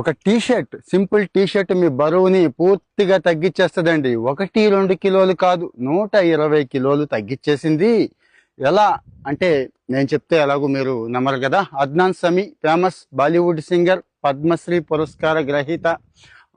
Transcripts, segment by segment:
ఒక T shirt simple T shirt మీ బరువుని పూర్తిగా తగ్గించేస్తుందండి ఒకటి రెండు కిలోలు కాదు నూట ఇరవై కిలోలు తగ్గించేసింది ఎలా అంటే నేను చెప్తే ఎలాగో మీరు నమ్మరు కదా. Adnan Sami famous Bollywood singer Padmashri పురస్కార గ్రహీత.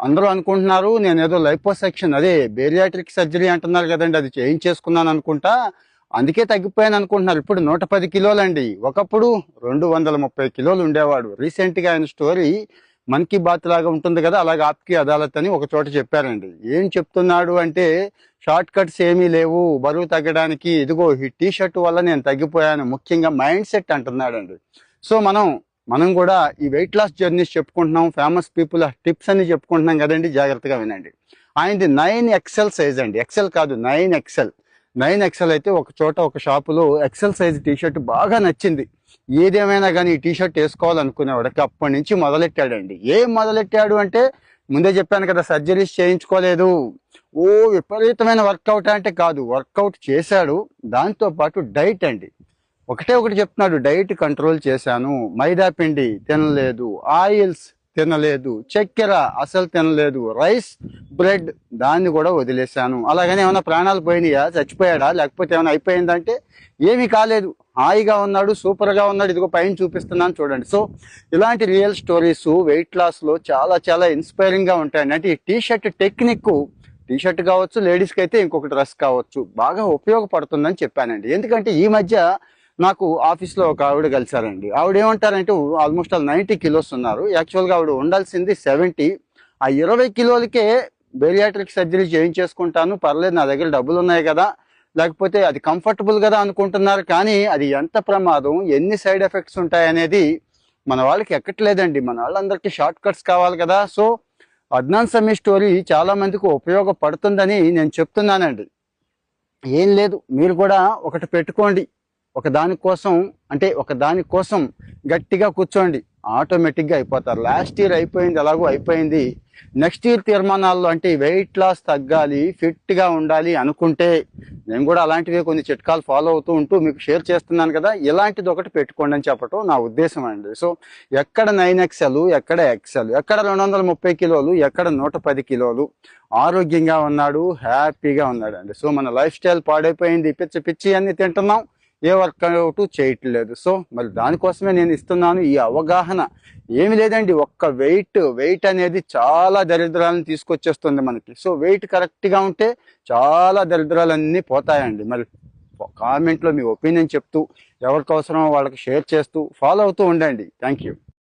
అందరూ అనుకుంటున్నారు నేను ఏదో లైపోసెక్షన్ అదే బేరియాట్రిక్ సర్జరీ అంటున్నారు కదండి అది చేయించేసుకున్నాను అనుకుంటా. అందుకే తగ్గిపోయాను అనుకుంటున్నారు. ఇప్పుడు నూట పది కిలోలండి. ఒకప్పుడు రెండు వందల ముప్పై కిలోలు ఉండేవాడు. రీసెంట్గా ఆయన స్టోరీ మన్ కీ బాత్ లాగా ఉంటుంది కదా అలాగే ఆప్కి అదాలత్ అని ఒక చోట చెప్పారండి. ఏం చెప్తున్నాడు అంటే షార్ట్ కట్స్ ఏమీ లేవు బరువు తగ్గడానికి ఇదిగో ఈ టీ షర్ట్ వల్ల నేను తగ్గిపోయాను ముఖ్యంగా మైండ్ సెట్ అంటున్నాడండి. సో మనం మనం కూడా ఈ వెయిట్ లాస్ జర్నీస్ చెప్పుకుంటున్నాం ఫేమస్ పీపుల్ టిప్స్ అని చెప్పుకుంటున్నాం కదండి జాగ్రత్తగా వినండి. ఆయనది నైన్ ఎక్సెల్ సైజ్ అండి. ఎక్సెల్ కాదు నైన్ ఎక్సెల్. నైన్ ఎక్సెల్ అయితే ఒక చోట ఒక షాపులో ఎక్సెల్ సైజ్ టీ షర్ట్ బాగా నచ్చింది. ఏదేమైనా కానీ ఈ టీషర్ట్ వేసుకోవాలనుకునేవాడికి అప్పటి నుంచి మొదలెట్టాడండి. ఏం మొదలెట్టాడు అంటే ముందే చెప్పాను కదా సర్జరీస్ చేయించుకోలేదు. ఓ విపరీతమైన వర్కౌట్ అంటే కాదు వర్కౌట్ చేశాడు. దాంతో పాటు డైట్ అండి. ఒకటే ఒకటి చెప్తున్నాడు డైట్ కంట్రోల్ చేశాను. మైదా పిండి తినలేదు ఆయిల్స్ తినలేదు చక్కెర అసలు తినలేదు రైస్ బ్రెడ్ దాన్ని కూడా వదిలేశాను. అలాగని ఏమైనా ప్రాణాలు పోయినాయా? చచ్చిపోయాడా? లేకపోతే ఏమైనా అయిపోయిందంటే ఏమీ కాలేదు. హాయిగా ఉన్నాడు సూపర్గా ఉన్నాడు. ఇదిగో పైన చూపిస్తున్నాను చూడండి. సో ఇలాంటి రియల్ స్టోరీస్ వెయిట్ లాస్లో చాలా చాలా ఇన్స్పైరింగ్గా ఉంటాయండి అంటే ఈ టీషర్ట్ టెక్నిక్ టీషర్ట్ కావచ్చు లేడీస్కి అయితే ఇంకొక డ్రెస్ కావచ్చు బాగా ఉపయోగపడుతుందని చెప్పానండి. ఎందుకంటే ఈ మధ్య నాకు ఆఫీస్లో ఒక ఆవిడ కలిసారండి ఆవిడ ఏమంటారంటే ఆల్మోస్ట్ ఆల్ నైంటీ కిలోస్ ఉన్నారు. యాక్చువల్గా ఆవిడ ఉండాల్సింది సెవెంటీ. ఆ ఇరవై కిలోలకే బేరియాట్రిక్ సర్జరీ చేయించేసుకుంటాను. పర్లేదు నా దగ్గర డబ్బులు ఉన్నాయి కదా. లేకపోతే అది కంఫర్టబుల్ కదా అనుకుంటున్నారు. కానీ అది ఎంత ప్రమాదం ఎన్ని సైడ్ ఎఫెక్ట్స్ ఉంటాయి అనేది మన వాళ్ళకి ఎక్కట్లేదండి. మన వాళ్ళందరికీ షార్ట్ కట్స్ కావాలి కదా. సో అద్నాన్ సమీ స్టోరీ చాలా మందికి ఉపయోగపడుతుందని నేను చెప్తున్నానండి. ఏం లేదు మీరు కూడా ఒకటి పెట్టుకోండి. ఒక దానికోసం అంటే ఒక దానికోసం గట్టిగా కూర్చోండి. ఆటోమేటిక్గా అయిపోతారు. లాస్ట్ ఇయర్ అయిపోయింది ఎలాగో అయిపోయింది. నెక్స్ట్ ఇయర్ తీర్మానాల్లో అంటే వెయిట్ లాస్ తగ్గాలి ఫిట్గా ఉండాలి అనుకుంటే నేను కూడా అలాంటివి కొన్ని చిట్కాలు ఫాలో అవుతూ ఉంటూ మీకు షేర్ చేస్తున్నాను కదా ఇలాంటిది ఒకటి పెట్టుకోండి అని చెప్పటం నా ఉద్దేశం అండి. సో ఎక్కడ నైన్ ఎక్సెల్ ఎక్కడ ఎక్సెల్ ఎక్కడ రెండు వందల ముప్పై కిలోలు ఎక్కడ నూట పది కిలోలు ఆరోగ్యంగా ఉన్నాడు హ్యాపీగా ఉన్నాడు అండి సో మన లైఫ్ స్టైల్ పాడైపోయింది పిచ్చి పిచ్చి అన్ని తింటున్నాం. ఏ వర్కౌట్ చేయట్లేదు. సో మరి దానికోసమే నేను ఇస్తున్నాను. ఈ అవగాహన ఏమి లేదండి. ఒక్క వెయిట్ వెయిట్ అనేది చాలా దరిద్రాలను తీసుకొచ్చేస్తుంది మనకి. సో వెయిట్ కరెక్ట్గా ఉంటే చాలా దరిద్రాలన్నీ పోతాయండి. మరి కామెంట్లో మీ ఒపీనియన్ చెప్తూ ఎవరికి అవసరమో వాళ్ళకి షేర్ చేస్తూ ఫాలో అవుతూ ఉండండి. Thank you